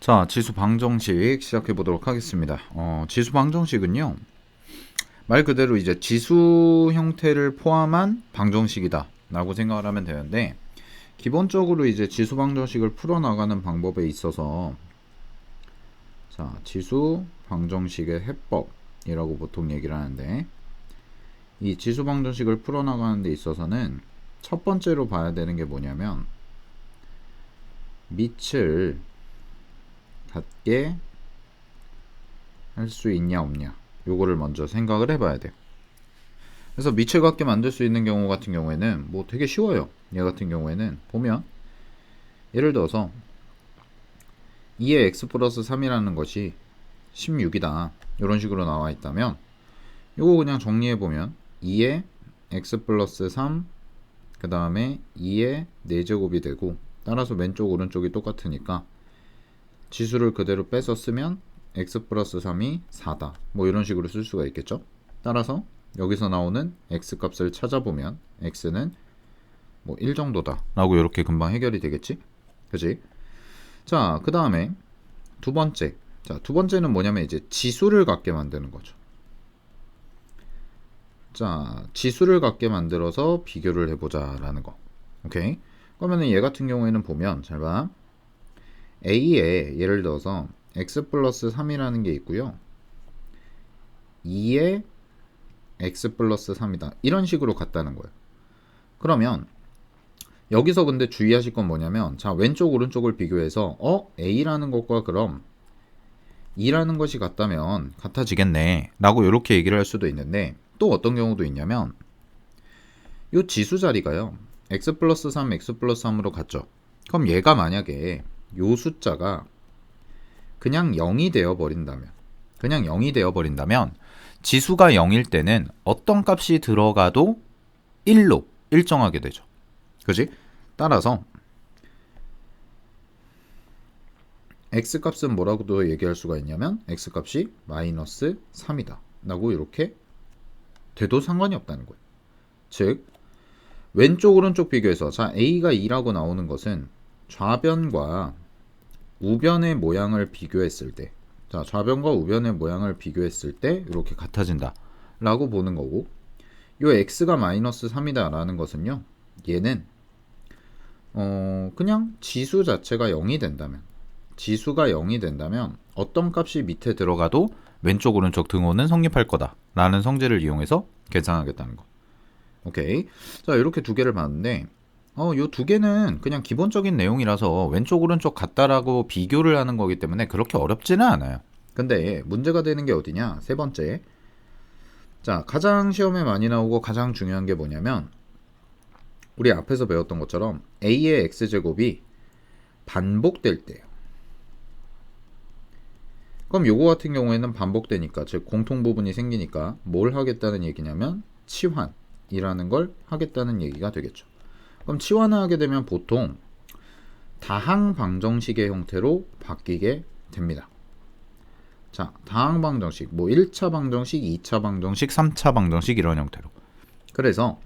자, 지수 방정식 시작해 보도록 하겠습니다. 어, 지수 방정식은요. 말 그대로 이제 지수 형태를 포함한 방정식이다. 라고 생각을 하면 되는데, 기본적으로 이제 지수 방정식을 풀어 나가는 방법에 있어서, 자, 지수 방정식의 해법이라고 보통 얘기를 하는데, 이 지수 방정식을 풀어 나가는 데 있어서는 첫 번째로 봐야 되는 게 뭐냐면, 밑을 갖게 할 수 있냐 없냐. 요거를 먼저 생각을 해봐야 돼요. 그래서 밑을 갖게 만들 수 있는 경우 같은 경우에는 뭐 되게 쉬워요. 얘 같은 경우에는 보면 예를 들어서 2의 x 플러스 3이라는 것이 16이다. 이런 식으로 나와 있다면 요거 그냥 정리해 보면 2의 x 플러스 3 그 다음에 2의 4제곱이 되고 따라서 왼쪽 오른쪽이 똑같으니까 지수를 그대로 빼서 쓰면 x 플러스 3이 4다. 뭐 이런 식으로 쓸 수가 있겠죠. 따라서 여기서 나오는 x 값을 찾아보면 x는 뭐 1 정도다. 라고 이렇게 금방 해결이 되겠지? 그지? 자, 그 다음에 두 번째. 자, 두 번째는 뭐냐면 이제 지수를 갖게 만드는 거죠. 자, 지수를 갖게 만들어서 비교를 해보자 라는 거. 오케이? 그러면은 얘 같은 경우에는 보면 잘 봐. A에 예를 들어서 x 플러스 3이라는 게 있고요. 2에 x 플러스 3이다. 이런 식으로 갔다는 거예요. 그러면 여기서 근데 주의하실 건 뭐냐면 자 왼쪽 오른쪽을 비교해서 어 a라는 것과 그럼 2라는 것이 같다면 같아지겠네 라고 이렇게 얘기를 할 수도 있는데 또 어떤 경우도 있냐면 이 지수 자리가요 x 플러스 3 x 플러스 3으로 갔죠 그럼 얘가 만약에 요 숫자가 그냥 0이 되어 버린다면 그냥 0이 되어 버린다면 지수가 0일 때는 어떤 값이 들어가도 1로 일정하게 되죠. 그지? 따라서 x 값은 뭐라고도 얘기할 수가 있냐면 x 값이 마이너스 3이다. 라고 이렇게 돼도 상관이 없다는 거예요. 즉 왼쪽 오른쪽 비교해서 자 a가 2라고 나오는 것은 좌변과 우변의 모양을 비교했을 때, 자, 좌변과 우변의 모양을 비교했을 때 이렇게 같아진다. 라고 보는 거고, 요 x가 마이너스 3이다 라는 것은요, 얘는, 어, 그냥 지수 자체가 0이 된다면, 지수가 0이 된다면, 어떤 값이 밑에 들어가도 왼쪽 오른쪽 등호는 성립할 거다. 라는 성질을 이용해서 계산하겠다는 거. 오케이. 자, 이렇게 두 개를 봤는데, 어, 요 두 개는 그냥 기본적인 내용이라서 왼쪽 오른쪽 같다라고 비교를 하는 거기 때문에 그렇게 어렵지는 않아요. 근데 문제가 되는 게 어디냐? 세 번째. 자, 가장 시험에 많이 나오고 가장 중요한 게 뭐냐면 우리 앞에서 배웠던 것처럼 a의 x제곱이 반복될 때예요. 그럼 요거 같은 경우에는 반복되니까 즉 공통 부분이 생기니까 뭘 하겠다는 얘기냐면 치환이라는 걸 하겠다는 얘기가 되겠죠. 그럼 치환하게 되면 보통 다항 방정식의 형태로 바뀌게 됩니다. 자, 다항 방정식, 뭐 1차 방정식, 2차 방정식, 3차 방정식 이런 형태로. 그래서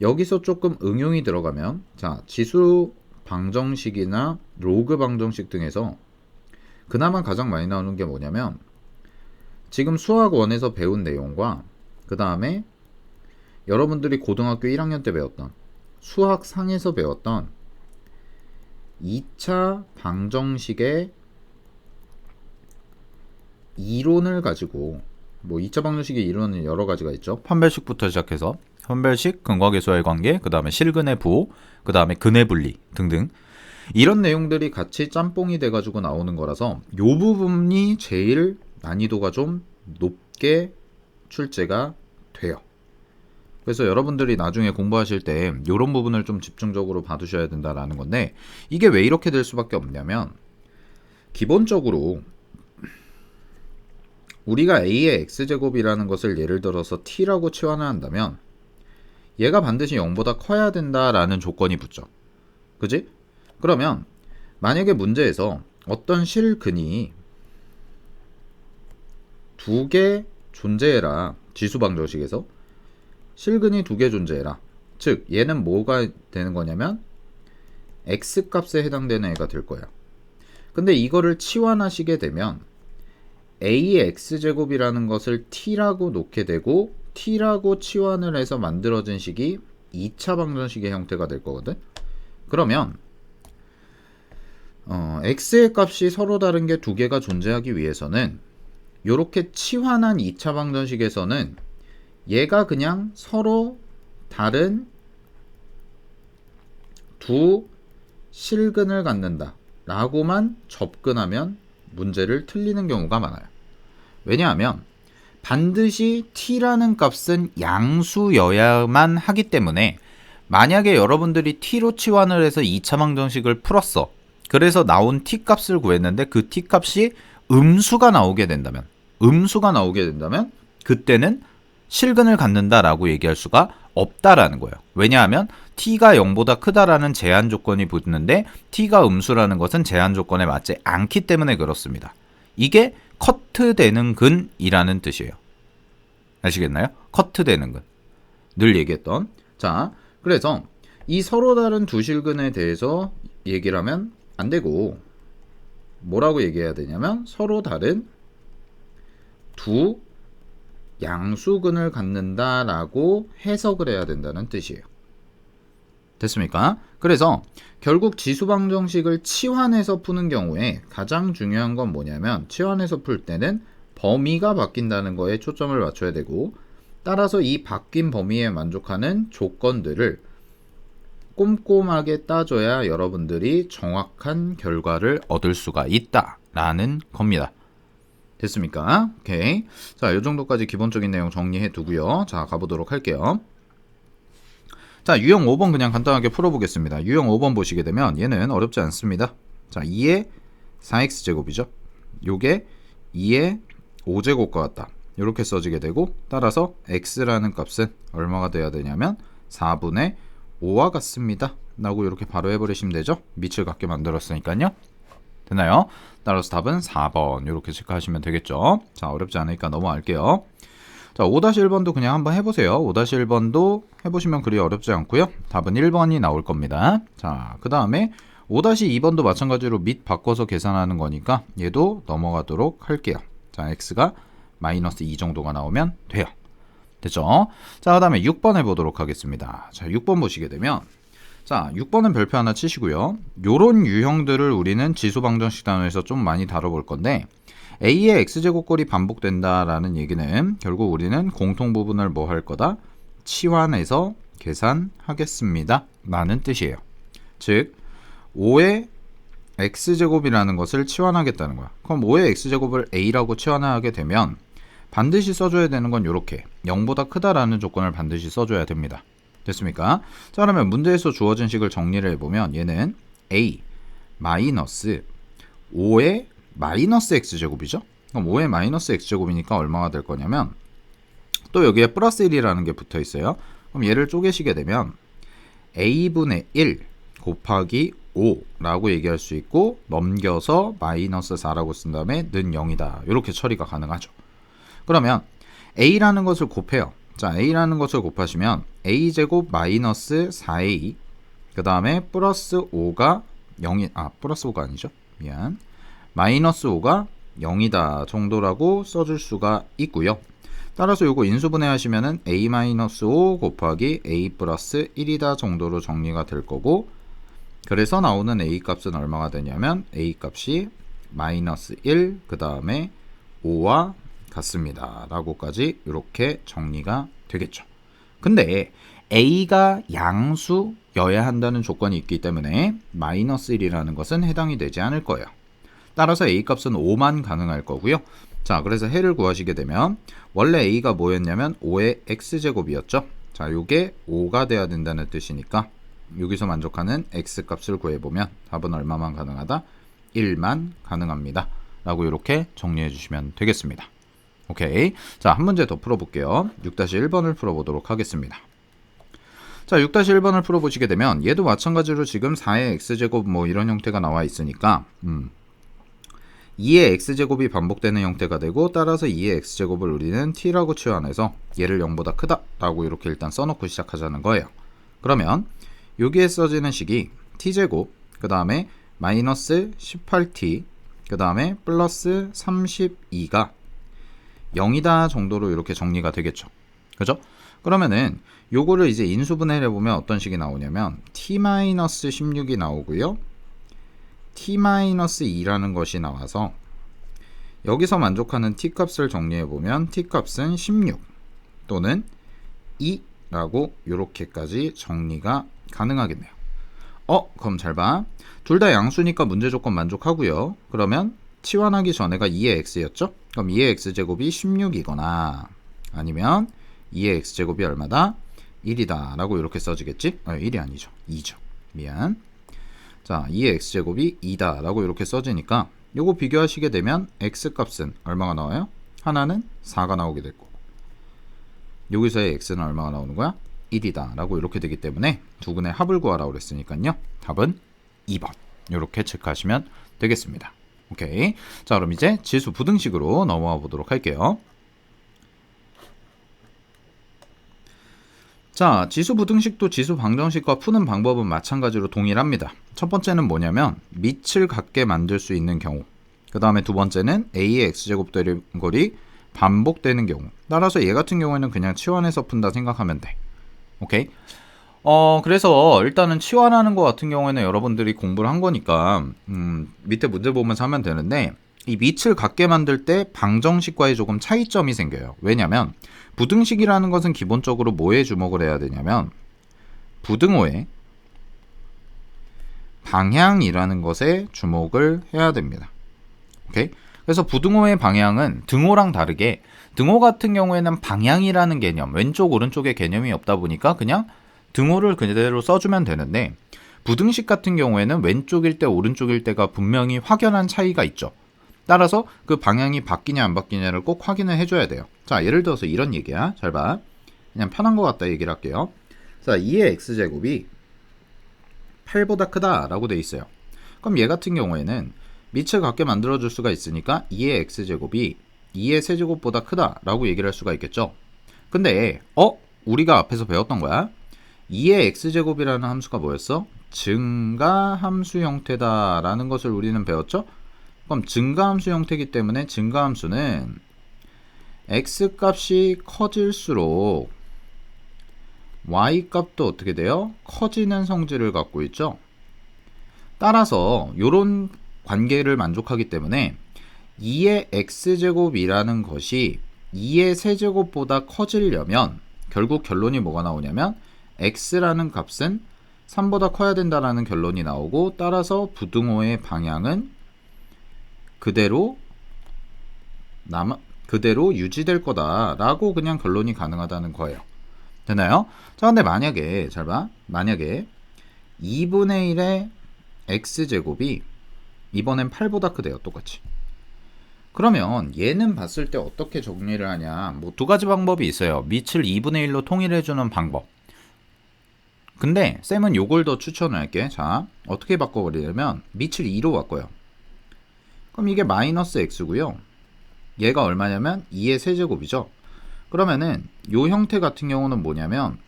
여기서 조금 응용이 들어가면 자, 지수 방정식이나 로그 방정식 등에서 그나마 가장 많이 나오는 게 뭐냐면 지금 수학 원에서 배운 내용과 그 다음에 여러분들이 고등학교 1학년 때 배웠던 수학상에서 배웠던 2차 방정식의 이론을 가지고 뭐 2차 방정식의 이론은 여러 가지가 있죠. 판별식부터 시작해서 판별식, 근과계수와의 관계, 그 다음에 실근의 부호, 그 다음에 근의 분리 등등 이런 내용들이 같이 짬뽕이 돼가지고 나오는 거라서 요 부분이 제일 난이도가 좀 높게 출제가 돼요. 그래서 여러분들이 나중에 공부하실 때 이런 부분을 좀 집중적으로 봐두셔야 된다라는 건데 이게 왜 이렇게 될 수밖에 없냐면 기본적으로 우리가 a의 x제곱이라는 것을 예를 들어서 t라고 치환을 한다면 얘가 반드시 0보다 커야 된다라는 조건이 붙죠. 그지? 그러면 만약에 문제에서 어떤 실근이 두 개 존재해라 지수 방정식에서 실근이 두 개 존재해라. 즉 얘는 뭐가 되는 거냐면 x 값에 해당되는 애가 될 거야. 근데 이거를 치환하시게 되면 ax제곱이라는 것을 t라고 놓게 되고 t라고 치환을 해서 만들어진 식이 2차 방정식의 형태가 될 거거든. 그러면 어, x의 값이 서로 다른 게 두 개가 존재하기 위해서는 이렇게 치환한 2차 방정식에서는 얘가 그냥 서로 다른 두 실근을 갖는다 라고만 접근하면 문제를 틀리는 경우가 많아요. 왜냐하면 반드시 t라는 값은 양수여야만 하기 때문에 만약에 여러분들이 t로 치환을 해서 2차 방정식을 풀었어. 그래서 나온 t 값을 구했는데 그 t 값이 음수가 나오게 된다면 음수가 나오게 된다면 그때는 실근을 갖는다라고 얘기할 수가 없다라는 거예요. 왜냐하면 t가 0보다 크다라는 제한 조건이 붙는데 t가 음수라는 것은 제한 조건에 맞지 않기 때문에 그렇습니다. 이게 커트되는 근이라는 뜻이에요. 아시겠나요? 커트되는 근. 늘 얘기했던. 자, 그래서 이 서로 다른 두 실근에 대해서 얘기를 하면 안 되고 뭐라고 얘기해야 되냐면 서로 다른 두 양수근을 갖는다라고 해석을 해야 된다는 뜻이에요. 됐습니까? 그래서 결국 지수방정식을 치환해서 푸는 경우에 가장 중요한 건 뭐냐면 치환해서 풀 때는 범위가 바뀐다는 거에 초점을 맞춰야 되고 따라서 이 바뀐 범위에 만족하는 조건들을 꼼꼼하게 따져야 여러분들이 정확한 결과를 얻을 수가 있다라는 겁니다. 됐습니까? 오케이. 자, 이 정도까지 기본적인 내용 정리해 두고요. 자, 가보도록 할게요. 자, 유형 5번 그냥 간단하게 풀어보겠습니다. 유형 5번 보시게 되면 얘는 어렵지 않습니다. 자, 2의 4x제곱이죠. 요게 2의 5제곱과 같다. 이렇게 써지게 되고 따라서 x라는 값은 얼마가 돼야 되냐면 4분의 5와 같습니다. 라고 이렇게 바로 해버리시면 되죠. 밑을 갖게 만들었으니까요. 되나요? 따라서 답은 4번 이렇게 체크하시면 되겠죠. 자 어렵지 않으니까 넘어갈게요. 자 5-1번도 그냥 한번 해보세요. 5-1번도 해보시면 그리 어렵지 않고요. 답은 1번이 나올 겁니다. 자그 다음에 5-2번도 마찬가지로 밑 바꿔서 계산하는 거니까 얘도 넘어가도록 할게요. 자 x가 마이너스 2 정도가 나오면 돼요. 됐죠? 자, 그 다음에 6번 해보도록 하겠습니다. 자, 6번 보시게 되면 자, 6번은 별표 하나 치시고요. 요런 유형들을 우리는 지수방정식 단어에서 좀 많이 다뤄볼 건데 a의 x제곱꼴이 반복된다라는 얘기는 결국 우리는 공통 부분을 뭐 할 거다? 치환해서 계산하겠습니다. 라는 뜻이에요. 즉 5의 x제곱이라는 것을 치환하겠다는 거야. 그럼 5의 x제곱을 a라고 치환하게 되면 반드시 써줘야 되는 건 이렇게 0보다 크다라는 조건을 반드시 써줘야 됩니다. 됐습니까? 자 그러면 문제에서 주어진 식을 정리를 해보면 얘는 a 마이너스 5의 마이너스 x제곱이죠. 그럼 5의 마이너스 x제곱이니까 얼마가 될 거냐면 또 여기에 플러스 1이라는 게 붙어 있어요. 그럼 얘를 쪼개시게 되면 a분의 1 곱하기 5라고 얘기할 수 있고 넘겨서 마이너스 4라고 쓴 다음에 는 0이다. 이렇게 처리가 가능하죠. 그러면 a라는 것을 곱해요. 자, a라는 것을 곱하시면 a제곱 마이너스 4a 그 다음에 플러스 5가 0이 아 플러스 5가 아니죠. 미안. 마이너스 5가 0이다 정도라고 써줄 수가 있고요. 따라서 이거 인수분해 하시면은 a 마이너스 5 곱하기 a 플러스 1이다 정도로 정리가 될 거고 그래서 나오는 a 값은 얼마가 되냐면 a 값이 마이너스 1 그 다음에 5와 같습니다. 라고까지 이렇게 정리가 되겠죠. 근데 A가 양수여야 한다는 조건이 있기 때문에 마이너스 1이라는 것은 해당이 되지 않을 거예요. 따라서 A 값은 5만 가능할 거고요. 자, 그래서 해를 구하시게 되면 원래 A가 뭐였냐면 5의 X제곱이었죠. 자, 요게 5가 돼야 된다는 뜻이니까 여기서 만족하는 X 값을 구해보면 답은 얼마만 가능하다? 1만 가능합니다. 라고 이렇게 정리해 주시면 되겠습니다. 오케이. 자, 한 문제 더 풀어볼게요. 6-1번을 풀어보도록 하겠습니다. 자, 6-1번을 풀어보시게 되면 얘도 마찬가지로 지금 4의 x제곱 뭐 이런 형태가 나와 있으니까 음, 2의 x제곱이 반복되는 형태가 되고 따라서 2의 x제곱을 우리는 t라고 치환해서 얘를 0보다 크다 라고 이렇게 일단 써놓고 시작하자는 거예요. 그러면 여기에 써지는 식이 t제곱 그 다음에 마이너스 18t 그 다음에 플러스 32가 0이다 정도로 이렇게 정리가 되겠죠. 그죠? 그러면은 요거를 이제 인수분해를 해보면 어떤 식이 나오냐면 t-16이 나오고요. t-2라는 것이 나와서 여기서 만족하는 t 값을 정리해보면 t 값은 16 또는 2라고 이렇게까지 정리가 가능하겠네요. 어, 그럼 잘 봐. 둘 다 양수니까 문제 조건 만족하고요. 그러면 치환하기 전에가 2의 x였죠? 그럼 2의 x제곱이 16이거나 아니면 2의 x제곱이 얼마다? 1이다 라고 이렇게 써지겠지? 아, 1이 아니죠. 2죠. 미안. 자, 2의 x제곱이 2다 라고 이렇게 써지니까 요거 비교하시게 되면 x값은 얼마가 나와요? 하나는 4가 나오게 될 거고 여기서의 x는 얼마가 나오는 거야? 1이다 라고 이렇게 되기 때문에 두 근의 합을 구하라고 그랬으니까요. 답은 2번 이렇게 체크하시면 되겠습니다. 오케이. 자, 그럼 이제 지수 부등식으로 넘어가 보도록 할게요. 자, 지수 부등식도 지수 방정식과 푸는 방법은 마찬가지로 동일합니다. 첫 번째는 뭐냐면 밑을 같게 만들 수 있는 경우. 그 다음에 두 번째는 a의 x제곱 거리 반복되는 경우. 따라서 얘 같은 경우에는 그냥 치환해서 푼다 생각하면 돼. 오케이? 어, 그래서 일단은 치환하는 것 같은 경우에는 여러분들이 공부를 한 거니까, 음, 밑에 문제 보면서 하면 되는데, 이 밑을 같게 만들 때 방정식과의 조금 차이점이 생겨요. 왜냐면, 부등식이라는 것은 기본적으로 뭐에 주목을 해야 되냐면, 부등호의 방향이라는 것에 주목을 해야 됩니다. 오케이? 그래서 부등호의 방향은 등호랑 다르게 등호 같은 경우에는 방향이라는 개념, 왼쪽 오른쪽의 개념이 없다 보니까 그냥 등호를 그대로 써주면 되는데 부등식 같은 경우에는 왼쪽일 때 오른쪽일 때가 분명히 확연한 차이가 있죠. 따라서 그 방향이 바뀌냐 안 바뀌냐를 꼭 확인을 해줘야 돼요. 자 예를 들어서 이런 얘기야. 잘 봐. 그냥 편한 것 같다 얘기를 할게요. 자 2의 x제곱이 8보다 크다 라고 돼 있어요. 그럼 얘 같은 경우에는 밑을 같게 만들어줄 수가 있으니까 2의 x제곱이 2의 세제곱보다 크다 라고 얘기를 할 수가 있겠죠. 근데 어? 우리가 앞에서 배웠던 거야. 2의 x제곱이라는 함수가 뭐였어? 증가 함수 형태다라는 것을 우리는 배웠죠? 그럼 증가 함수 형태이기 때문에 증가 함수는 x값이 커질수록 y값도 어떻게 돼요? 커지는 성질을 갖고 있죠? 따라서 이런 관계를 만족하기 때문에 2의 x제곱이라는 것이 2의 세제곱보다 커지려면 결국 결론이 뭐가 나오냐면 x라는 값은 3보다 커야 된다라는 결론이 나오고 따라서 부등호의 방향은 그대로 남 그대로 유지될 거다라고 그냥 결론이 가능하다는 거예요. 되나요? 자, 근데 만약에 잘 봐. 만약에 2분의 1의 x제곱이 이번엔 8보다 크대요. 똑같이. 그러면 얘는 봤을 때 어떻게 정리를 하냐? 뭐 두 가지 방법이 있어요. 밑을 2분의 1로 통일해 주는 방법. 근데 쌤은 요걸 더 추천할게. 자, 어떻게 바꿔버리냐면 밑을 2로 바꿔요. 그럼 이게 마이너스 x고요. 얘가 얼마냐면 2의 세제곱이죠. 그러면은 요 형태 같은 경우는 뭐냐면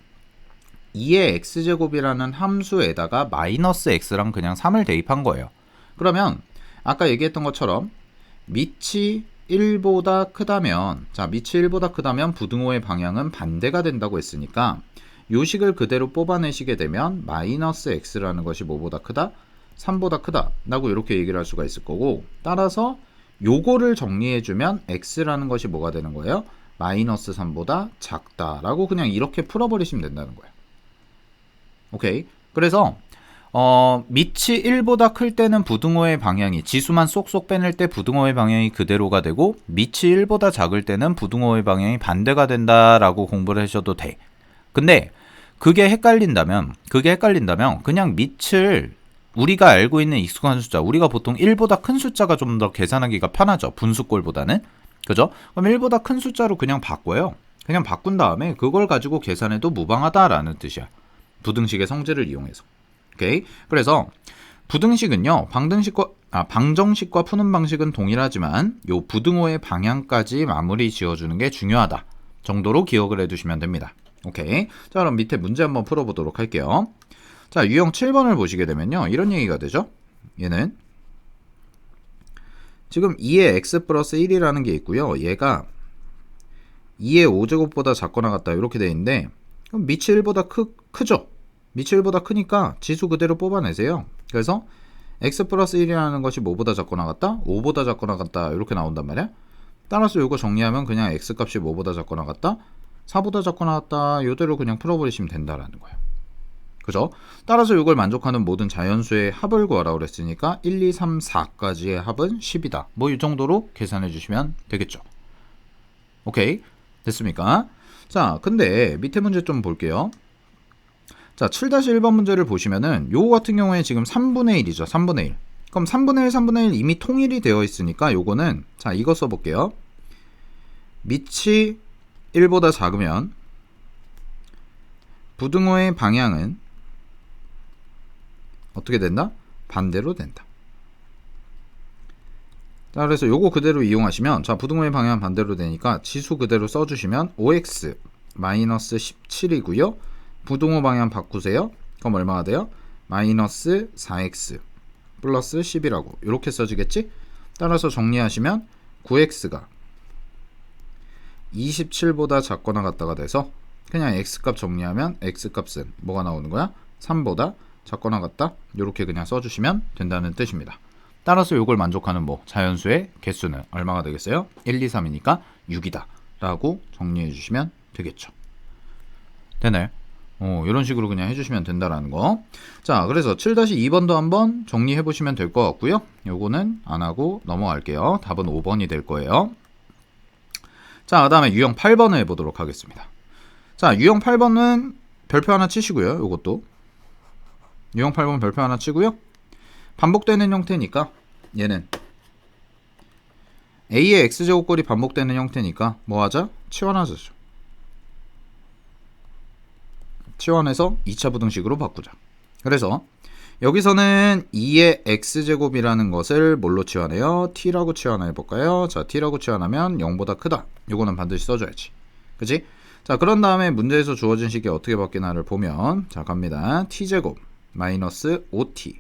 2의 x제곱이라는 함수에다가 마이너스 x랑 그냥 3을 대입한 거예요. 그러면 아까 얘기했던 것처럼 밑이 1보다 크다면 자 밑이 1보다 크다면 부등호의 방향은 반대가 된다고 했으니까 요식을 그대로 뽑아내시게 되면 마이너스 x라는 것이 뭐보다 크다? 3보다 크다 라고 이렇게 얘기를 할 수가 있을 거고 따라서 요거를 정리해주면 x라는 것이 뭐가 되는 거예요? 마이너스 3보다 작다 라고 그냥 이렇게 풀어버리시면 된다는 거예요. 오케이. 그래서 어, 밑이 1보다 클 때는 부등호의 방향이 지수만 쏙쏙 빼낼 때 부등호의 방향이 그대로가 되고 밑이 1보다 작을 때는 부등호의 방향이 반대가 된다라고 공부를 하셔도 돼. 근데 그게 헷갈린다면 그게 헷갈린다면 그냥 밑을 우리가 알고 있는 익숙한 숫자 우리가 보통 1보다 큰 숫자가 좀 더 계산하기가 편하죠. 분수꼴보다는. 그죠? 그럼 1보다 큰 숫자로 그냥 바꿔요. 그냥 바꾼 다음에 그걸 가지고 계산해도 무방하다라는 뜻이야. 부등식의 성질을 이용해서. 오케이. 그래서 부등식은요. 방등식과 아, 방정식과 푸는 방식은 동일하지만 요 부등호의 방향까지 마무리 지어 주는 게 중요하다. 정도로 기억을 해 두시면 됩니다. 오케이. 자, 그럼 밑에 문제 한번 풀어보도록 할게요. 자, 유형 7번을 보시게 되면요. 이런 얘기가 되죠. 얘는 지금 2의 x 플러스 1이라는 게 있고요. 얘가 2의 5제곱보다 작거나 같다 이렇게 돼 있는데 그럼 미치 1보다 크, 크죠? 미치 1보다 크니까 지수 그대로 뽑아내세요. 그래서 x 플러스 1이라는 것이 뭐보다 작거나 같다? 5보다 작거나 같다 이렇게 나온단 말이야. 따라서 이거 정리하면 그냥 x 값이 뭐보다 작거나 같다? 4보다 작거나 같다 이대로 그냥 풀어버리시면 된다라는 거예요. 그죠? 따라서 이걸 만족하는 모든 자연수의 합을 구하라 그랬으니까 1, 2, 3, 4까지의 합은 10이다. 뭐 이 정도로 계산해 주시면 되겠죠. 오케이. 됐습니까? 자, 근데 밑에 문제 좀 볼게요. 자, 7-1번 문제를 보시면은 요거 같은 경우에 지금 3분의 1이죠. 3분의 1. 그럼 3분의 1, 3분의 1 이미 통일이 되어 있으니까 요거는 자, 이거 써 볼게요. 밑이 1보다 작으면 부등호의 방향은 어떻게 된다? 반대로 된다. 자, 그래서 요거 그대로 이용하시면 자, 부등호의 방향 반대로 되니까 지수 그대로 써 주시면 5x 마이너스 17이고요. 부등호 방향 바꾸세요. 그럼 얼마가 돼요? 마이너스 4x 플러스 10이라고 이렇게 써지겠지? 따라서 정리하시면 9x가 27보다 작거나 같다가 돼서 그냥 x값 정리하면 x값은 뭐가 나오는 거야? 3보다 작거나 같다 이렇게 그냥 써주시면 된다는 뜻입니다. 따라서 이걸 만족하는 뭐 자연수의 개수는 얼마가 되겠어요? 1, 2, 3이니까 6이다 라고 정리해 주시면 되겠죠. 되네. 어, 이런 식으로 그냥 해주시면 된다라는 거. 자, 그래서 7-2번도 한번 정리해 보시면 될 것 같고요. 요거는 안 하고 넘어갈게요. 답은 5번이 될 거예요. 자, 그 다음에 유형 8번을 해 보도록 하겠습니다. 자, 유형 8번은 별표 하나 치시고요. 요것도. 유형 8번 별표 하나 치고요. 반복되는 형태니까 얘는 a의 x제곱꼴이 반복되는 형태니까 뭐 하자? 치환하자죠. 치환해서 2차 부등식으로 바꾸자. 그래서 여기서는 2의 x제곱이라는 것을 뭘로 치환해요? t라고 치환해 볼까요? 자, t라고 치환하면 0보다 크다. 요거는 반드시 써줘야지. 그치? 자, 그런 다음에 문제에서 주어진 식이 어떻게 바뀌나를 보면 자, 갑니다. t제곱 마이너스 5t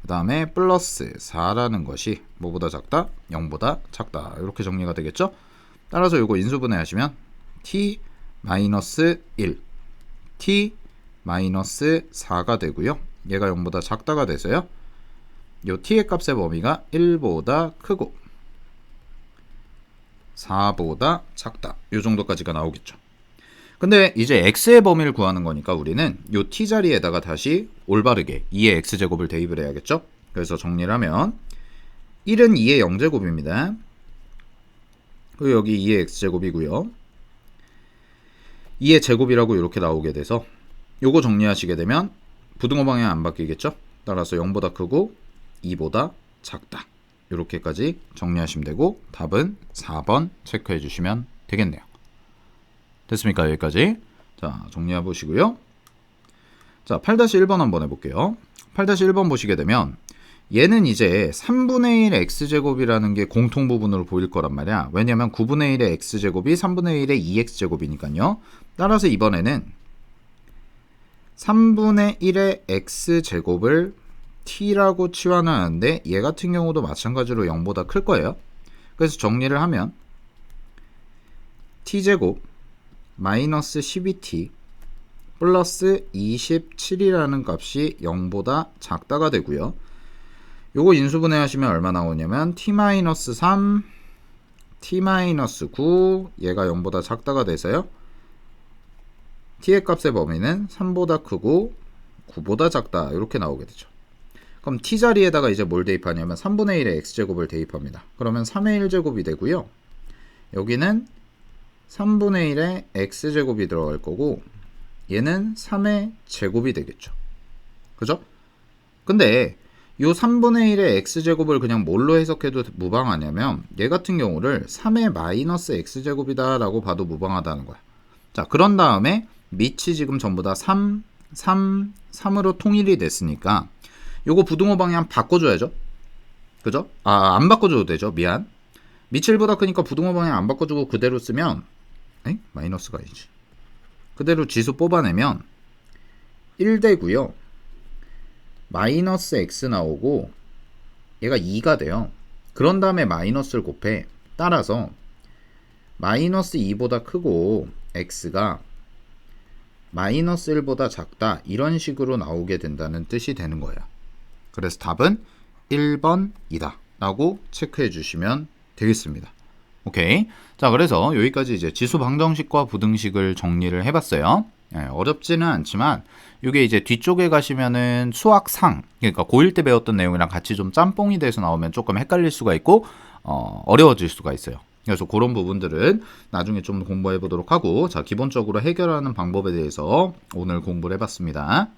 그 다음에 플러스 4라는 것이 뭐보다 작다? 0보다 작다. 이렇게 정리가 되겠죠? 따라서 이거 인수분해 하시면 t 마이너스 1 t 마이너스 4가 되고요. 얘가 0보다 작다가 돼서요. 요 t의 값의 범위가 1보다 크고 4보다 작다. 요 정도까지가 나오겠죠. 근데 이제 x의 범위를 구하는 거니까 우리는 요 t 자리에다가 다시 올바르게 2의 x제곱을 대입을 해야겠죠? 그래서 정리를 하면 1은 2의 0제곱입니다. 그리고 여기 2의 x제곱이고요. 2의 제곱이라고 이렇게 나오게 돼서 요거 정리하시게 되면 부등호 방향 안 바뀌겠죠? 따라서 0보다 크고 2보다 작다. 이렇게까지 정리하시면 되고 답은 4번 체크해 주시면 되겠네요. 됐습니까? 여기까지. 자, 정리해 보시고요. 자, 8-1번 한번 해볼게요. 8-1번 보시게 되면 얘는 이제 3분의 1 x제곱이라는 게 공통 부분으로 보일 거란 말이야. 왜냐면 9분의 1의 x제곱이 3분의 1의 2x제곱이니까요. 따라서 이번에는 3분의 1의 x제곱을 t라고 치환하는데 얘 같은 경우도 마찬가지로 0보다 클 거예요. 그래서 정리를 하면 t제곱 마이너스 12t 플러스 27이라는 값이 0보다 작다가 되고요. 요거 인수분해 하시면 얼마 나오냐면 t-3 t-9 얘가 0보다 작다가 돼서요. T의 값의 범위는 3보다 크고 9보다 작다 이렇게 나오게 되죠. 그럼 t 자리에다가 이제 뭘 대입하냐면 3분의 1의 x제곱을 대입합니다. 그러면 3의 1제곱이 되고요. 여기는 3분의 1의 x제곱이 들어갈 거고 얘는 3의 제곱이 되겠죠. 그죠? 근데 요 3분의 1의 x제곱을 그냥 뭘로 해석해도 무방하냐면 얘 같은 경우를 3의 마이너스 x제곱이다 라고 봐도 무방하다는 거야. 자 그런 다음에 밑이 지금 전부 다 3, 3, 3으로 통일이 됐으니까 요거 부등호 방향 바꿔줘야죠. 그죠? 아, 안 바꿔줘도 되죠. 미안. 1보다 크니까 부등호 방향 안 바꿔주고 그대로 쓰면 에이? 마이너스가 아니지. 그대로 지수 뽑아내면 1 되고요. 마이너스 x 나오고 얘가 2가 돼요. 그런 다음에 마이너스를 곱해. 따라서 마이너스 2보다 크고 x가 마이너스 1보다 작다 이런 식으로 나오게 된다는 뜻이 되는 거예요. 그래서 답은 1번이다 라고 체크해 주시면 되겠습니다. 오케이. 자, 그래서 여기까지 이제 지수 방정식과 부등식을 정리를 해봤어요. 예, 어렵지는 않지만 이게 이제 뒤쪽에 가시면은 수학상 그러니까 고1 때 배웠던 내용이랑 같이 좀 짬뽕이 돼서 나오면 조금 헷갈릴 수가 있고 어, 어려워질 수가 있어요. 그래서 그런 부분들은 나중에 좀 공부해 보도록 하고 자 기본적으로 해결하는 방법에 대해서 오늘 공부를 해봤습니다.